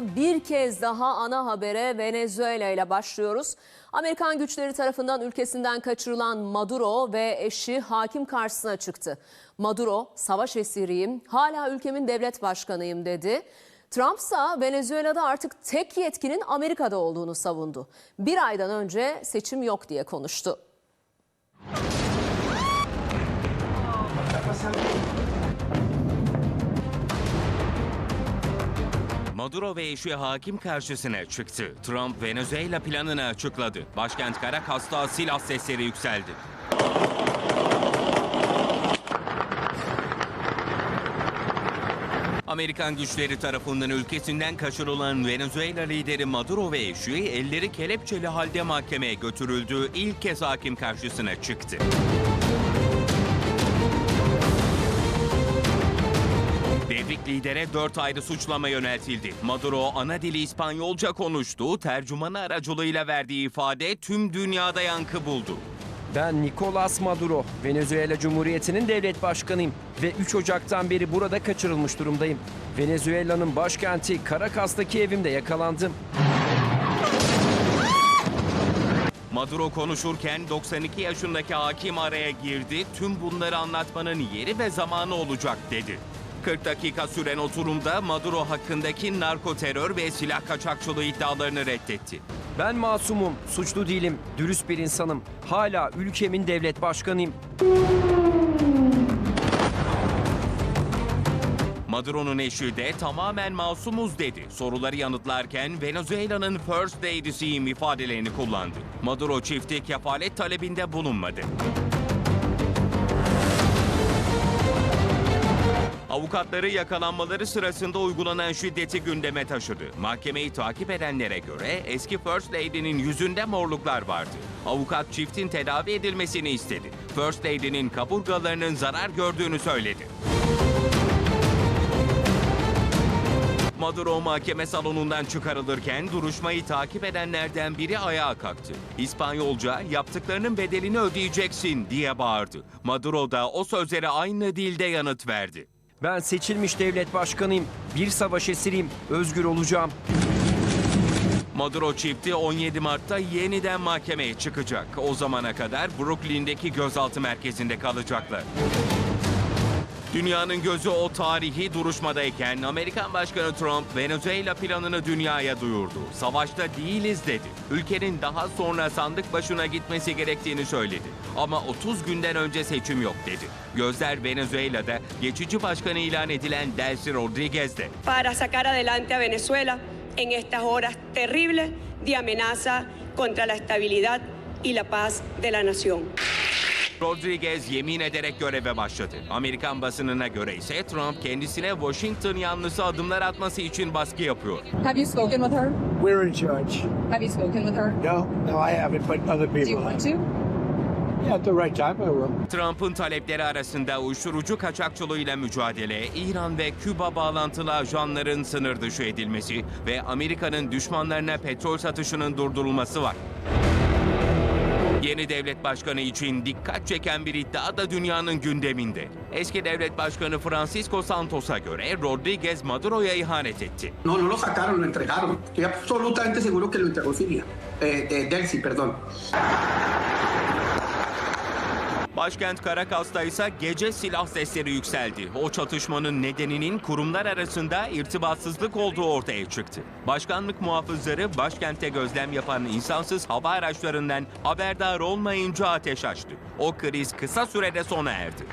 Bir kez daha ana habere Venezuela ile başlıyoruz. Amerikan güçleri tarafından ülkesinden kaçırılan Maduro ve eşi hakim karşısına çıktı. Maduro, savaş esiriyim, hala ülkemin devlet başkanıyım dedi. Trump ise Venezuela'da artık tek yetkinin Amerika'da olduğunu savundu. Bir aydan önce seçim yok diye konuştu. Maduro ve eşi hakim karşısına çıktı. Trump Venezuela planını açıkladı. Başkent Caracas'ta silah sesleri yükseldi. Amerikan güçleri tarafından ülkesinden kaçırılan Venezuela lideri Maduro ve eşi elleri kelepçeli halde mahkemeye götürüldü. İlk kez hakim karşısına çıktı. Lidere dört ayrı suçlama yöneltildi. Maduro ana dili İspanyolca konuştu, tercümanı aracılığıyla verdiği ifade tüm dünyada yankı buldu. Ben Nicolas Maduro, Venezuela Cumhuriyeti'nin devlet başkanıyım ve 3 Ocak'tan beri burada kaçırılmış durumdayım. Venezuela'nın başkenti Caracas'taki evimde yakalandım. Maduro konuşurken 92 yaşındaki hakim araya girdi, tüm bunları anlatmanın yeri ve zamanı olacak dedi. 40 dakika süren oturumda Maduro hakkındaki narko terör ve silah kaçakçılığı iddialarını reddetti. Ben masumum, suçlu değilim, dürüst bir insanım. Hala ülkemin devlet başkanıyım. Maduro'nun eşi de tamamen masumuz dedi. Soruları yanıtlarken Venezuela'nın First Lady'siyim ifadelerini kullandı. Maduro çifti kefalet talebinde bulunmadı. Avukatları yakalanmaları sırasında uygulanan şiddeti gündeme taşıdı. Mahkemeyi takip edenlere göre eski First Lady'nin yüzünde morluklar vardı. Avukat çiftin tedavi edilmesini istedi. First Lady'nin kaburgalarının zarar gördüğünü söyledi. Maduro mahkeme salonundan çıkarılırken duruşmayı takip edenlerden biri ayağa kalktı. İspanyolca yaptıklarının bedelini ödeyeceksin diye bağırdı. Maduro da o sözlere aynı dilde yanıt verdi. Ben seçilmiş devlet başkanıyım. Bir savaş esiriyim. Özgür olacağım. Maduro çifti 17 Mart'ta yeniden mahkemeye çıkacak. O zamana kadar Brooklyn'deki gözaltı merkezinde kalacaklar. Dünyanın gözü o tarihi duruşmadayken Amerikan Başkanı Trump Venezuela planını dünyaya duyurdu. Savaşta değiliz dedi. Ülkenin daha sonra sandık başına gitmesi gerektiğini söyledi. Ama 30 günden önce seçim yok dedi. Gözler Venezuela'da geçici başkanı ilan edilen Delcy Rodriguez'de. para sacar adelante a Venezuela en estas horas terribles de amenaza contra la estabilidad y la paz de la nación. Rodriguez yemin ederek göreve başladı. Amerikan basınına göre ise Trump kendisine Washington yanlısı adımlar atması için baskı yapıyor. Have you spoken with her? We're in charge. Have you spoken with her? No, no, I haven't, but other Do you people want have. to? Yeah, at the right time, I will. Trump'ın talepleri arasında uyuşturucu kaçakçılığıyla mücadele, İran ve Küba bağlantılı ajanların sınır dışı edilmesi ve Amerika'nın düşmanlarına petrol satışının durdurulması var. Yeni devlet başkanı için dikkat çeken bir iddia da dünyanın gündeminde. Eski devlet başkanı Francisco Santos'a göre Rodriguez Maduro'ya ihanet etti. No, no lo sacaron, lo entregaron. Estoy absolutamente seguro que lo entregó Siria. Eh, eh, Delcy, perdón. Başkent Caracas'ta ise gece silah sesleri yükseldi. O çatışmanın nedeninin kurumlar arasında irtibatsızlık olduğu ortaya çıktı. Başkanlık muhafızları başkentte gözlem yapan insansız hava araçlarından haberdar olmayınca ateş açtı. O kriz kısa sürede sona erdi.